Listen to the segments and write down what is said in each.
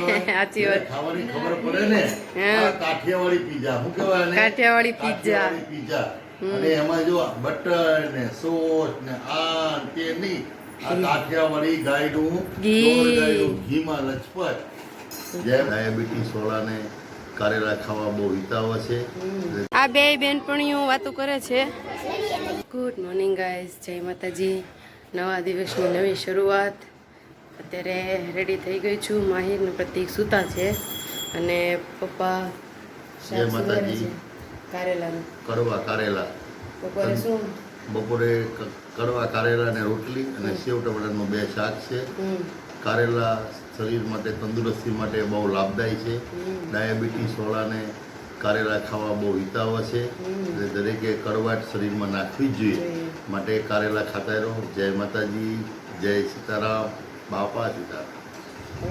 સાચી વાત. ખાવાની ખબર પડે ને કાઠિયાવાડી પીઝા શું કહેવાય ને કાઠિયાવાડી પીઝા. પીઝા અને એમાં જો બટર ને સોસ ને આ તે નહીં આ કાઠિયાવાડી ગાયનું. ગાયનું ઘીમાં લચપત જેમ ડાયાબિટીસ વાળાને કારેલા ખાવા બહુ હિતાવ છે. આ બે બેનપણીઓ વાતો કરે છે. ગુડ મોર્નિંગ ગાઈઝ જય માતાજી. નવા દિવસની નવી શરૂઆત. અત્યારે રેડી થઈ ગઈ છું. માહિર ને પ્રતિક સૂતા છે અને પપ્પા કારેલાનું. કારેલા. બપોરે શું? બપોરે કડવા કારેલા ને રોટલી અને સેવ ટમેટાનું બે શાક છે. કારેલા શરીર માટે તંદુરસ્તી માટે બહુ લાભદાયી છે. ડાયાબિટીસ વાળાને કારેલા ખાવા બહુ હિતાવ છે. એટલે દરેકે કડવાટ શરીરમાં નાખવી જ જોઈએ. જોઈએ. માટે કારેલા ખાતા રહો. જય માતાજી જય સીતારામ. બાપા સીતારામ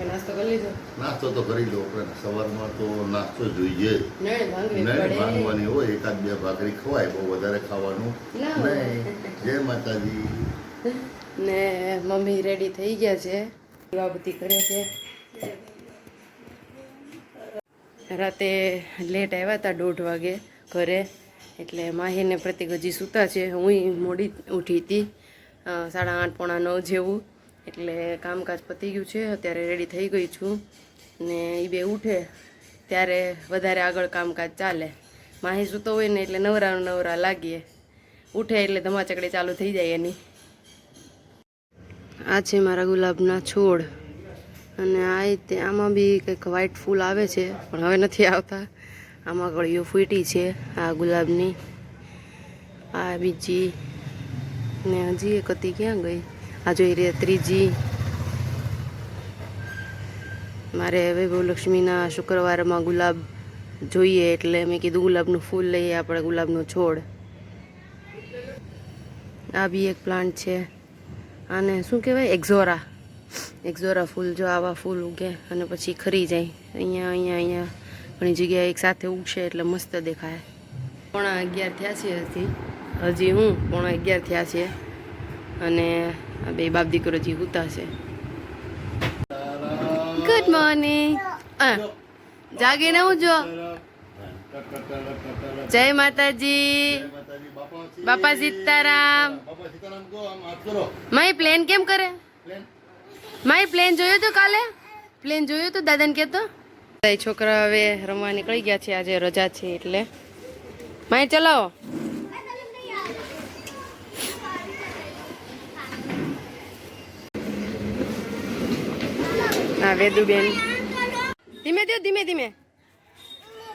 નાસ્તો કરી લીધો? નાસ્તો તો કરી લો આપણે સવારમાં તો નાસ્તો જોઈએ નહીં ભાંગવી ભાંગવાની હોય એકાદ બે ભાખરી ખવાય બહુ વધારે ખાવાનું નહીં. જય માતાજી. ને મમ્મી રેડી થઈ ગયા છે. દીવાબત્તી કરે છે. રાતે લેટ આવ્યા હતા દોઢ વાગે ઘરે એટલે માહીને પ્રતિક હજી સૂતા છે. હું મોડી ઉઠી હતી સાડા આઠ પોણા નવ જેવું. એટલે કામકાજ પતી ગયું છે, અત્યારે રેડી થઈ ગઈ છું. ને એ બે ઉઠે, ત્યારે વધારે આગળ કામકાજ ચાલે. માહી સૂતો હોય ને એટલે નવરા નવરા લાગીએ. ઉઠે એટલે ધમાચકડી ચાલુ થઈ જાય એની. આ છે મારા ગુલાબના છોડ. અને આ રીતે આમાં બી કંઈક વ્હાઈટ ફૂલ આવે છે, પણ હવે નથી આવતા. આમાં ગળીઓ ફૂટી છે, આ ગુલાબની. આ બીજી, ને હજી એક હતી ક્યાં ગઈ? આ જોઈ રહ્યા ત્રીજી. મારે વૈભવલક્ષ્મીના શુક્રવારમાં ગુલાબ જોઈએ એટલે મેં કીધું ગુલાબનું ફૂલ લઈએ આપણે ગુલાબનો છોડ. આ બી એક પ્લાન્ટ છે. આને શું કહેવાય? એક્ઝોરા. એક્ઝોરા ફૂલ, જો આવા ફૂલ ઉગે અને પછી ખરી જાય. અહીંયા અહીંયા અહીંયા ઘણી જગ્યાએ એક સાથે ઉગશે એટલે મસ્ત દેખાય. પોણા અગિયાર થયા છે હજી. હજી હું પોણા અગિયાર થયા છે. અને બે બાપ દીકરો હજી ઉતા છે. ગુડ મોર્નિંગ જાગીને હું જો? જય માતાજી. બાપા સીતારામ. માય પ્લેન કેમ કરે? માય પ્લેન જોયો તો કાલે? પ્લેન જોયો તો દાદાને કહેતો છોકરા હવે રમવા નીકળી ગયા છે આજે રજા છે એટલે. માય ચલાવો. હા વેદુબેન. ધીમે થયો ધીમે ધીમે.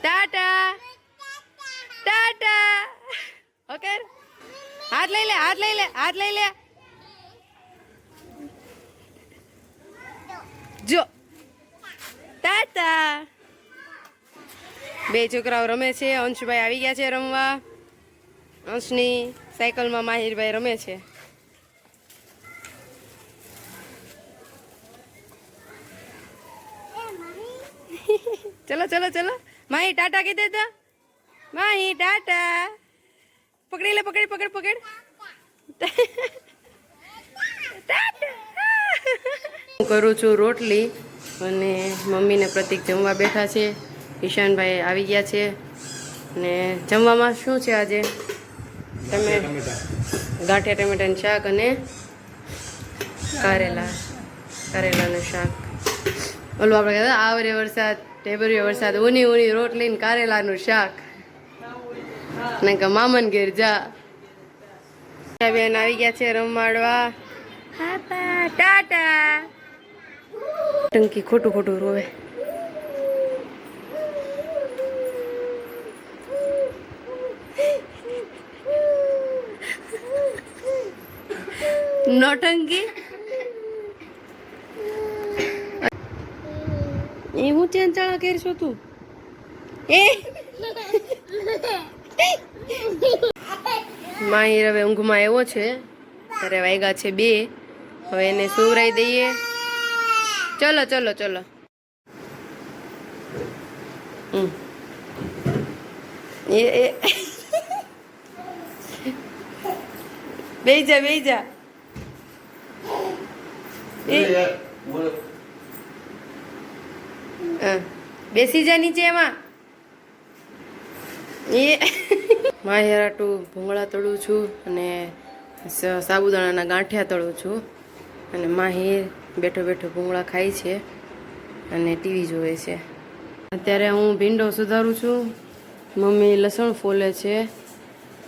ટાટા. ટાટા. ઓકે? હાથ લઈ લે, હાથ લઈ લે, હાથ લઈ લે. જો. ટાટા. બે છોકરાઓ રમે છે. અંશુભાઈ આવી ગયા છે રમવા. અંશની સાયકલમાં માહિરભાઈ રમે છે. ચલો ચલો માહી ટાટા કહી દેતા માહી ટાટા. પકડી લે પકડી પકડ પકડ. હું કરું છું રોટલી અને મમ્મીને પ્રતિક જમવા બેઠા છે. ઈશાનભાઈ આવી ગયા છે. ને જમવામાં શું છે આજે? તમે ગાંઠિયા ટમેટાનું શાક અને કારેલા. કારેલાનું શાક. ઓલું આપણે કહેતા આવરે વરસાદ ઢેબરીયો વરસાદ ઊની ઉની રોટલી ને કારેલાનું શાક. ને કે મામન ઘેર જા બેન આવી ગયા છે રમાડવા. ટાટા. ટંકી ખોટું ખોટું રોવે. નોટંકી હું ઘેર કરશો તું? એ? માહિર હવે ઊંઘમાં આવ્યો છે. ત્યારે વાગ્યા છે બે. હવે એને સુવરાઈ દઈએ. ચલો ચલો ચલો. એ બેજા બેહી જા બેહી જા. એ બેસી જા નીચે એમાં. એ. માહેરાટું ભૂંગળા તળું છું અને સાબુદાણાના ગાંઠિયા તળું છું. અને માહિર બેઠો બેઠો ભૂંગળા ખાય છે અને ટીવી જોવે છે. અત્યારે હું ભીંડો સુધારું છું. મમ્મી લસણ ફોલે છે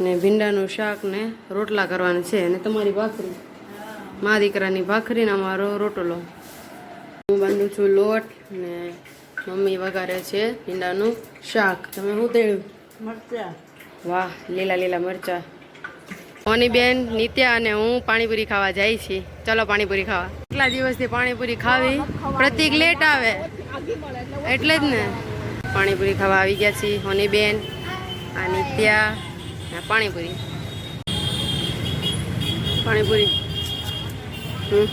ને ભીંડાનું શાક ને રોટલા કરવાના છે અને તમારી ભાખરી. મા દીકરાની ભાખરીને અમારો રોટલો. હું બાંધું છું લોટ ને મમ્મી વઘારે છે ભીંડાનું શાક. તમે શું તેડ્યું? મરચા. વાહ લીલા લીલા મરચા. મોની બેન નિત્યા અને હું પાણીપુરી ખાવા જાય છીએ. ચલો પાણીપુરી ખાવા. કેટલા દિવસથી પાણીપુરી ખાવી? પ્રતિક લેટ આવે. એટલે જ ને. પાણીપુરી ખાવા આવી ગયા છીએ હોની બેન આ નિત્યા પાણીપુરી. પાણીપુરી. હમ.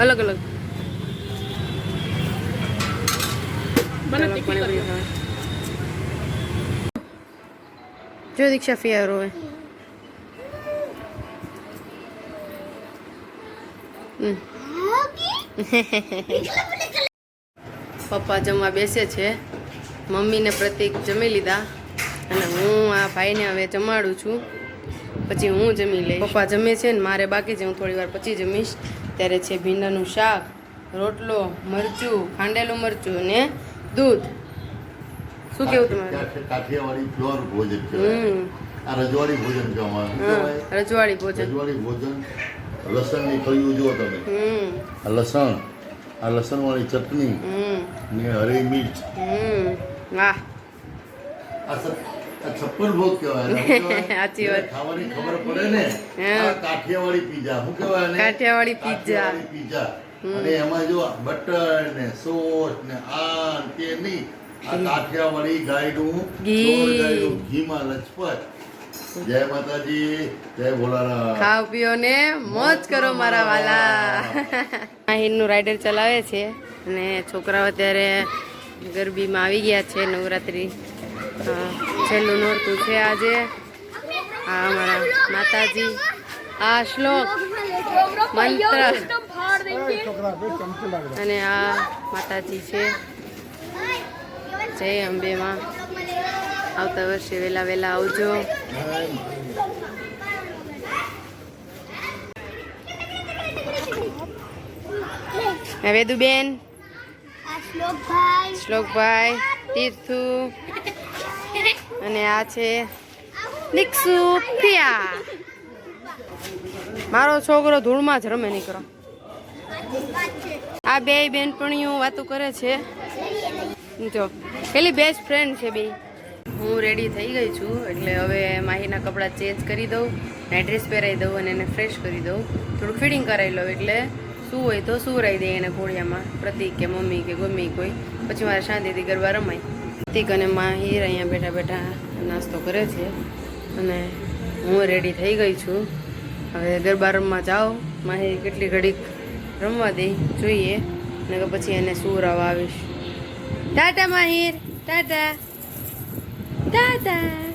અલગ અલગ. જો દીક્ષા ફિયાર હોય. પપ્પા જમવા બેસે છે. મમ્મીને પ્રતિક જમી લીધા. અને હું આ ભાઈને હવે જમાડું છું. પછી હું જમી લઈશ. પપ્પા જમે છે ને મારે બાકી છે. હું થોડી વાર પછી જમીશ. ત્યારે છે ભીંડાનું શાક રોટલો મરચું ખાંડેલું મરચું ને દૂધ. શું કેવું તમારે? કાઠી- કાઠિયાવાડી પ્યોર ભોજન કહેવાય. આ રજવાડી ભોજન. કહેવાય? રજવાડી ભોજન. રજવાડી ભોજન. લસણની કયું જુઓ તમે. હમ. આ લસણ. આ લસણવાળી ચટણી. ને હરી મિર્ચ. હમ. વાહ. આ છપ્પન ભોગ કહેવાય? સાચી વાત. ખાવાની ખબર પડે ને. કાઠિયાવાડી પીઝા. શું કહેવાય? કાઠિયાવાડી પીઝા. પિઝા. અને એમાં જો બટર ને સોસ ને આ તે નહીં આ કાઠિયાવાડી ગાયનું ગાયનું ઘીમાં લચપત જય માતાજી જય ભોળાનાથ ખાવ પીઓ ને મોજ કરો મારા વાલા. માહિરનું રાઇડર ચલાવે છે અને છોકરાઓ અત્યારે ગરબીમાં આવી ગયા છે નવરાત્રિ. છેલ્લું નોરતું છે આજે. આ અમારા માતાજી. આ શ્લોક. મંત્ર. અને આ માતાજી છે. જય અંબેમાં. આવતા વર્ષે વહેલા વહેલા આવજો. વેદુબેન શ્લોકભાઈ, તીર્થુ. અને આ છે દીક્ષુ પ્રિયા મારો છોકરો ધૂળમાં જ રમે નીકળો. આ બે બેનપણીઓ વાતો કરે છે. જો, પેલી બેસ્ટ ફ્રેન્ડ છે બે. હું રેડી થઈ ગઈ છું, એટલે હવે માહીના કપડાં ચેન્જ કરી દઉં નાઇટ ડ્રેસ પહેરાવી દઉં અને એને ફ્રેશ કરી દઉં. થોડું ફિટિંગ કરાવી લઉં, એટલે શું હોય તો સુવરાઈ દે એને ઘોડિયામાં, પ્રતિક કે મમ્મી કે ગમે કોઈ. પછી મારે શાંતિથી ગરબા રમાય. પ્રતિક અને માહીર અહીંયા બેઠા બેઠા નાસ્તો કરે છે. અને હું રેડી થઈ ગઈ છું. હવે ગરબા રમવા જાઓ. માહિર કેટલી ઘડીક રમવા દે, જોઈએ. ને કે પછી એને સુવરાવા આવીશ. ટાટા, માહિર. ટાટા. ટાટા.